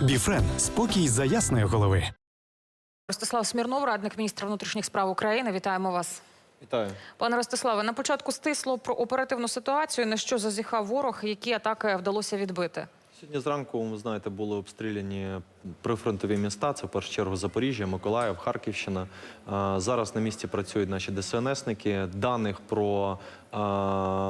Біфрен спокій за ясної голови. Ростислав Смірнов, радник міністра внутрішніх справ України. Вітаємо вас. Вітаю. Пане Ростиславе, на початку стисло про оперативну ситуацію, на що зазіхав ворог, які атаки вдалося відбити. Сьогодні зранку, ви знаєте, були обстріляні прифронтові міста. Це в першу чергу Запоріжжя, Миколаїв, Харківщина. Зараз на місці працюють наші ДСНСники. Даних про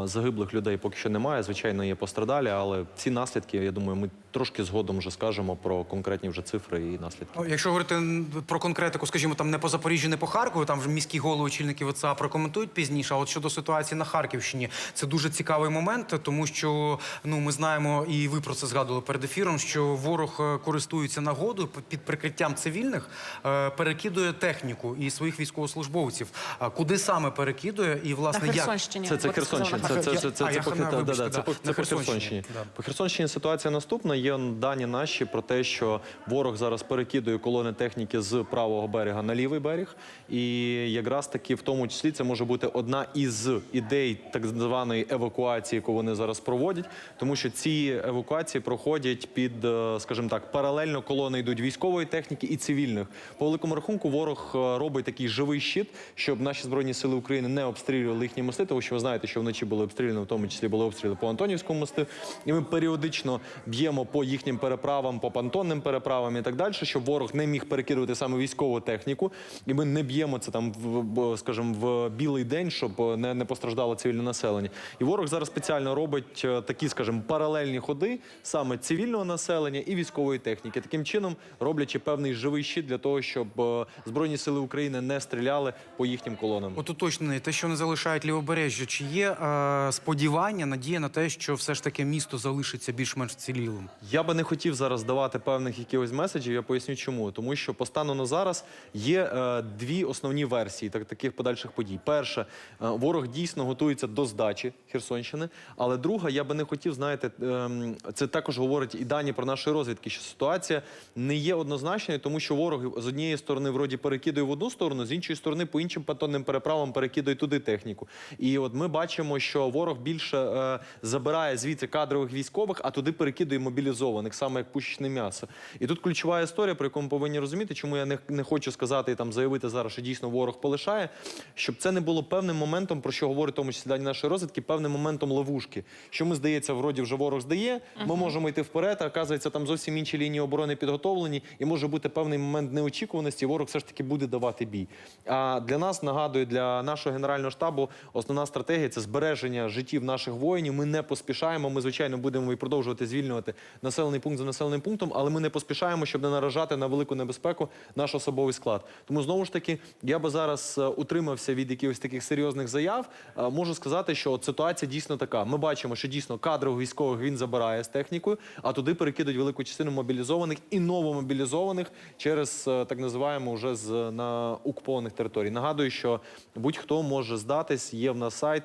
загиблих людей поки що немає. Звичайно, є пострадалі, але ці наслідки, я думаю, ми трошки згодом вже скажемо про конкретні вже цифри і наслідки. Ну, Якщо говорити про конкретику, скажімо, там не по Запоріжжю, не по Харкову, там вже міські голови, очільники ВЦА прокоментують пізніше. А от щодо ситуації на Харківщині, це дуже цікавий момент, тому що ну ми знаємо, і ви про це згадували перед ефіром, що ворог е, користується нагодою під прикриттям цивільних, е, перекидує техніку і своїх військовослужбовців. А куди саме перекидує і На власне як Херсонщині. Це, це Херсонщина. Це, це, це, це, по, Херсонщині. По Херсонщині ситуація наступна. Є дані наші про те, що ворог зараз перекидує колони техніки з правого берега на лівий берег. І якраз таки в тому числі це може бути одна із ідей так званої евакуації, яку вони зараз проводять, тому що ці евакуації проходять під, е, скажімо так, паралельно колони йдуть військової техніки і цивільних. По великому рахунку, ворог е, робить такий живий щит, щоб наші збройні сили України не обстрілювали їхні мости, тому що ви знаєте, що вночі були обстріляні, в тому числі були обстріли по Антонівському мосту. І ми періодично б'ємо по їхнім переправам, по понтонним переправам і так далі, щоб ворог не міг перекидувати саме військову техніку. І ми не б'ємо це там, в, скажімо, в білий день, щоб е, не, не постраждало цивільне населення. І ворог зараз спеціально робить е, такі, скажімо, паралельні ходи саме цивільного населення і військової техніки. Таким чином роблячи певний живий щит для того, щоб е, збройні сили України не стріляли по їхнім колонам. От уточнений, те, що не залишають лівобережжя, чи є е, сподівання, надія на те, що все ж таки місто залишиться більш-менш цілілим? Я би не хотів зараз давати певних якихось меседжів. Я поясню, чому тому, що по стану на зараз є е, дві основні версії так, таких подальших подій. Перша, е, ворог дійсно готується до здачі Херсонщини. Але друга, я би не хотів, знаєте, ем, це також говорить і дані про нашої розвідки, що ситуація не є однозначною, тому що ворог з однієї сторони вроді перекидує в одну сторону, з іншої сторони по іншим патонним переправам перекидує туди техніку. І от ми бачимо, що ворог більше е, забирає звідси кадрових військових, а туди перекидує мобілізованих, саме як пушечне м'ясо. І тут ключова історія, про яку ми повинні розуміти, чому я не, не хочу сказати і там заявити зараз, що дійсно ворог полишає, щоб це не було певним моментом, про що говорить в тому числі дані нашої розвідки, певним моментом ловушки. Що ми здається, вроді вже ворог здає, ми можемо йти вперед, а оказується, там зовсім інші лінії оборони підготовлені, і може бути певний момент неочікуваності. і Ворог все ж таки буде давати бій. А для нас нагадую, для нашого генерального штабу основна стратегія це збереження життів наших воїнів. Ми не поспішаємо. Ми звичайно будемо і продовжувати звільнювати населений пункт за населеним пунктом, але ми не поспішаємо, щоб не наражати на велику небезпеку наш особовий склад. Тому знову ж таки я би зараз е, утримався від якихось таких серйозних заяв. Е, Можу сказати, що ситуація дійсно така. Ми бачимо, що дійсно кадрових військових він забирає з технікою, а туди перекидують велику частину мобілізованих і новомобілізованих через е, так називаємо вже з на окупованих територій. Нагадую, що будь-хто може здатись. Є в нас сайт.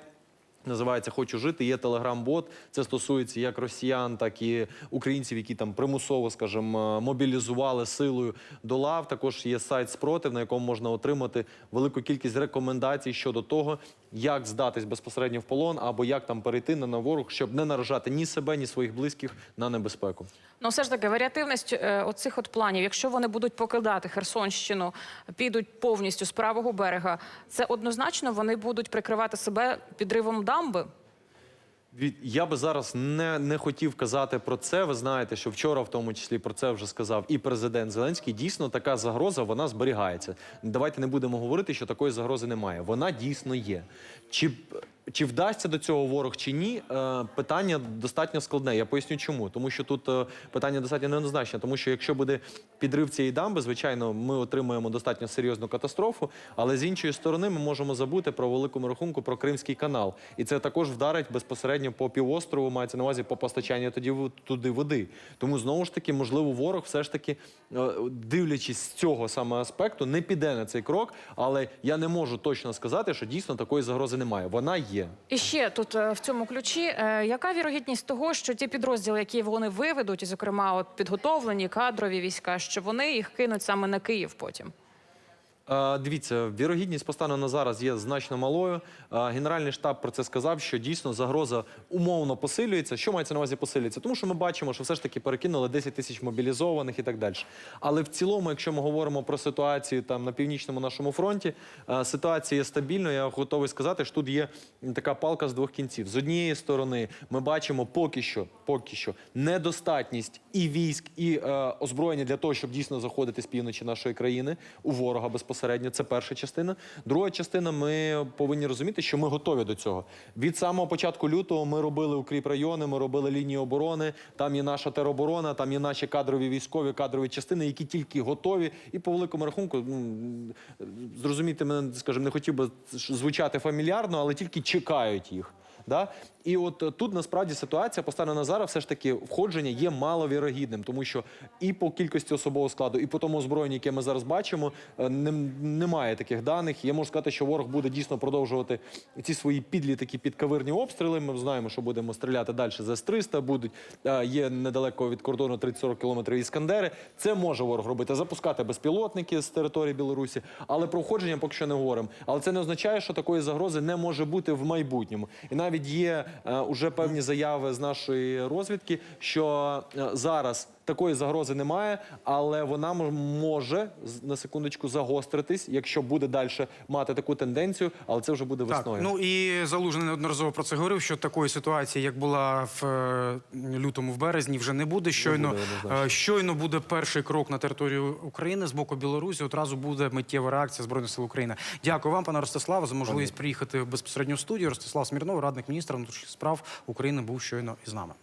Називається Хочу жити. Є телеграм-бот. Це стосується як росіян, так і українців, які там примусово, скажімо, мобілізували силою до лав. Також є сайт спротив, на якому можна отримати велику кількість рекомендацій щодо того, як здатись безпосередньо в полон або як там перейти на ворог, щоб не наражати ні себе, ні своїх близьких на небезпеку. Ну, все ж таки, варіативність е, оцих от планів, якщо вони будуть покидати Херсонщину, підуть повністю з правого берега, це однозначно вони будуть прикривати себе підривом дамби. Від я би зараз не, не хотів казати про це. Ви знаєте, що вчора, в тому числі, про це вже сказав і президент Зеленський. Дійсно, така загроза вона зберігається. Давайте не будемо говорити, що такої загрози немає. Вона дійсно є. Чи чи вдасться до цього ворог чи ні? Е, питання достатньо складне. Я поясню, чому. Тому що тут е, питання достатньо неоднозначне. Тому що якщо буде підрив цієї дамби, звичайно, ми отримаємо достатньо серйозну катастрофу. Але з іншої сторони, ми можемо забути про великому рахунку про Кримський канал, і це також вдарить безпосередньо по півострову. Мається на увазі по постачанню тоді туди води. Тому знову ж таки, можливо, ворог все ж таки, е, дивлячись з цього саме аспекту, не піде на цей крок. Але я не можу точно сказати, що дійсно такої загрози немає. Вона є. І ще тут е, в цьому ключі, е, яка вірогідність того, що ті підрозділи, які вони виведуть, зокрема от підготовлені кадрові війська, що вони їх кинуть саме на Київ потім? Е, Дивіться, вірогідність по стану на зараз є значно малою. Е, Генеральний штаб про це сказав, що дійсно загроза умовно посилюється. Що мається на увазі посилюється? Тому що ми бачимо, що все ж таки перекинули 10 тисяч мобілізованих і так далі. Але в цілому, якщо ми говоримо про ситуацію там на північному нашому фронті, е, ситуація є стабільною. Я готовий сказати, що тут є така палка з двох кінців. З однієї сторони, ми бачимо поки що, поки що недостатність і військ, і е, озброєння для того, щоб дійсно заходити з півночі нашої країни у ворога безпосередньо. Це перша частина. Друга частина, ми повинні розуміти, що ми готові до цього. Від самого початку лютого ми робили укріп райони, ми робили лінії оборони. Там є наша тероборона, там є наші кадрові військові, кадрові частини, які тільки готові. І по великому рахунку, ну, зрозуміти мене, скажімо, не хотів би звучати фамільярно, але тільки чекають їх. Да? І от е, тут насправді ситуація постане на зараз, все ж таки входження є маловірогідним, тому що і по кількості особового складу, і по тому озброєнню, яке ми зараз бачимо, е, немає таких даних. Я можу сказати, що ворог буде дійсно продовжувати ці свої підлі такі підкавирні обстріли. Ми знаємо, що будемо стріляти далі з С-300, будуть е, є недалеко від кордону 30-40 кілометрів іскандери. Це може ворог робити, запускати безпілотники з території Білорусі, але про входження поки що не говоримо. Але це не означає, що такої загрози не може бути в майбутньому. І навіть є е, уже певні заяви з нашої розвідки, що е, зараз такої загрози немає, але вона може на секундочку загостритись, якщо буде далі мати таку тенденцію, але це вже буде Так, весною. ну і Залужний неодноразово про це говорив, що такої ситуації, як була в е, лютому, в березні, вже не буде. Щойно, буде, однозначно. е, щойно буде перший крок на територію України з боку Білорусі. Одразу буде миттєва реакція збройних сил України. Дякую вам, пане Ростиславе, за можливість приїхати безпосередньо в студію. Ростислав Смірнов, радник міністра внутрішніх справ України, був щойно із нами.